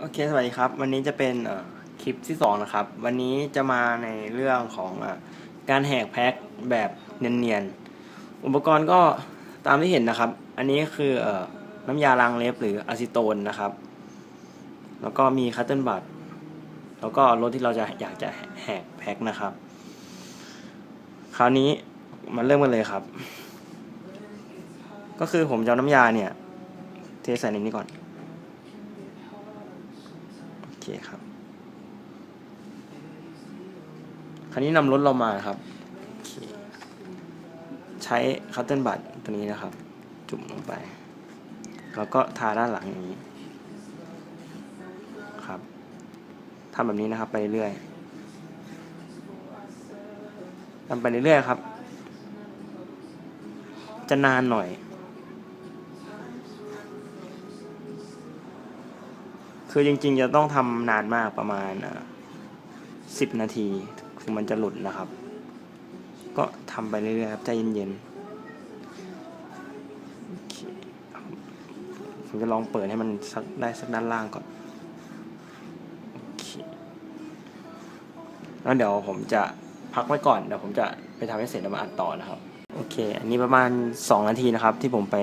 โอเค สวัสดีครับ วันนี้จะเป็นคลิปที่สองนะครับ วันนี้จะมาในเรื่องของอการแหกแพ็คแบบเนียนๆ อุปกรณ์ก็ตามที่เห็นนะครับ อันนี้คืออน้ำยาล้างเล็บหรืออะซิโตนนะครับ แล้วก็มีคัตเติลบัตแล้วก็รถที่เราจะอยากจะแหกแพ็คนะครับ คราวนี้มาเริ่มกันเลยครับ ก็คือผมจะน้ำยาเนี่ย เทใส่ในนี้ก่อน เคครับ คราวนี้นำรถเรามาครับ ใช้คัตเติลบัตตัวนี้นะครับ จุ่มลงไป แล้วก็ทาด้านหลังอย่างนี้ครับทำแบบนี้นะครับ ไปเรื่อยทำไปเรื่อยๆครับ จะนานหน่อย คือจริงๆ จะต้องทำนานมากประมาณสิบนาทีถึงมันจะหลุดนะครับ ก็ทำไปเรื่อยๆครับใจเย็นๆผมจะลองเปิดให้มันสักได้สักด้านล่างก่อนแล้วเดี๋ยวผมจะพักไว้ก่อนเดี๋ยวผมจะไปทำให้เสร็จแล้วมาอัดต่อนะครับ โอเค อันนี้ประมาณ 2 นาทีนะครับ ที่ผมไป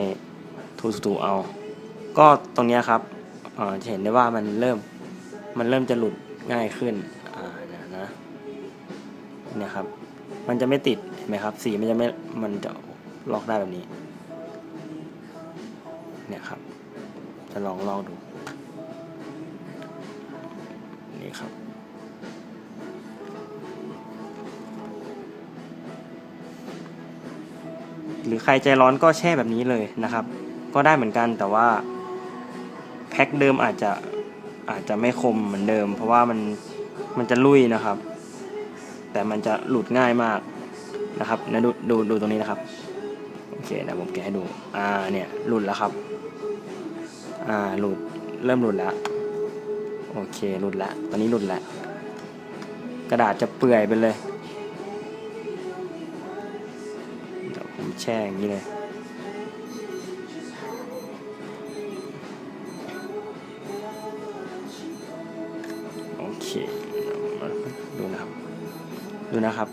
ถูๆเอา ก็ตรงเนี้ยครับ จะเห็นได้ว่ามันเริ่มมันเริ่มจะหลุดง่ายขึ้นอ่านะนะเนี่ยครับ มันจะไม่ติดเห็นไหมครับ สีมันจะไม่มันจะล็อกได้แบบนี้ เนี่ยครับ จะลองลองดู นี่ครับหรือใครใจร้อนก็แช่แบบนี้เลยนะครับ ก็ได้เหมือนกันแต่ว่า แพ็คเดิมอาจจะอาจจะไม่คมเหมือนเดิม เพราะว่ามันมันจะลุยนะครับ แต่มันจะหลุดง่ายมากนะครับนะดูดูดูตรงนี้นะครับโอเคนะผมแกะให้ดูอ่าเนี่ยหลุดแล้วครับอ่าหลุดเริ่มหลุดแล้วโอเคหลุดแล้วตอนนี้หลุดแล้วกระดาษจะเปื่อยไปเลยเดี๋ยวผมแช่อย่างนี้เลย ดูนะครับ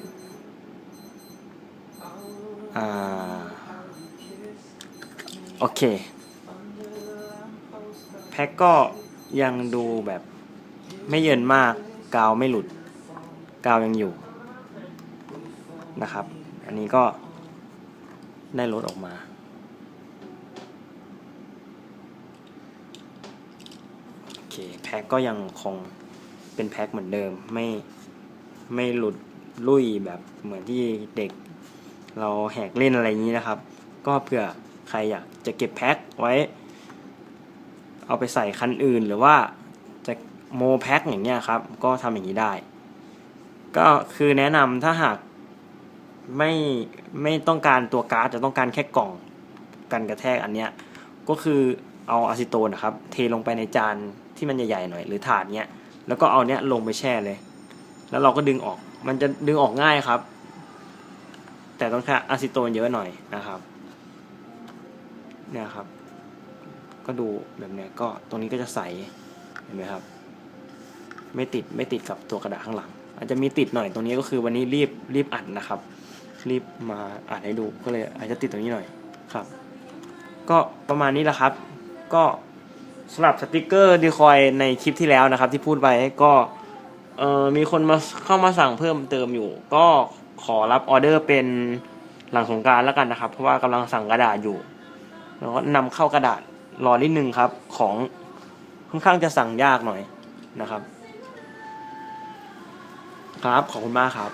อ่าโอเค แพ็กก็ยังดูแบบไม่เยินมาก กาวไม่หลุด กาวยังอยู่นะครับ อันนี้ก็ได้ลดออกมาโอเคแพ็กก็ยังคงเป็นแพ็กเหมือนเดิมไม่ไม่หลุด ลุยแบบเหมือนที่เด็ก เราแหกเล่นอะไรอย่างนี้นะครับ ก็เผื่อใครอยากจะเก็บแพ็กไว้ เอาไปใส่คันอื่นหรือว่าจะโมแพ็กอย่างเงี้ยครับ ก็ทำอย่างนี้ได้ ก็คือแนะนำถ้าหากไม่ไม่ต้องการตัวการ์ดจะต้องการแค่กล่องกันกระแทกอันเนี้ยก็คือเอาอะซิโตนนะครับ เทลงไปในจานที่มันใหญ่ๆหน่อย หรือถาดเนี้ยแล้วก็เอาเนี้ยลงไปแช่เลย แล้วเราก็ดึงออก มันจะดึงออกง่ายครับ แต่ต้องแค่อะซิโตนเยอะหน่อยนะครับเนี่ยครับ ก็ดูแบบเนี้ยก็ตรงนี้ก็จะใสเห็นไหมครับ ไม่ติดไม่ติดกับตัวกระดาษข้างหลัง อาจจะมีติดหน่อยตรงนี้ก็คือวันนี้รีบรีบอัดนะครับ รีบมาอัดให้ดูก็เลยอาจจะติดตรงนี้หน่อยครับ ก็ประมาณนี้แหละครับ ก็สำหรับสติกเกอร์ดีคอยในคลิปที่แล้วนะครับ ที่พูดไปก็ เอ่อมีคนมาเข้ามาสั่งเพิ่มเติมอยู่ ก็ขอรับออเดอร์เป็นหลังสงการแล้วกันนะครับ เพราะว่ากำลังสั่งกระดาษอยู่แล้วก็นำเข้ากระดาษรอนิดนึงครับ ของค่อนข้างจะสั่งยากหน่อยนะครับ ครับขอบคุณมากครับ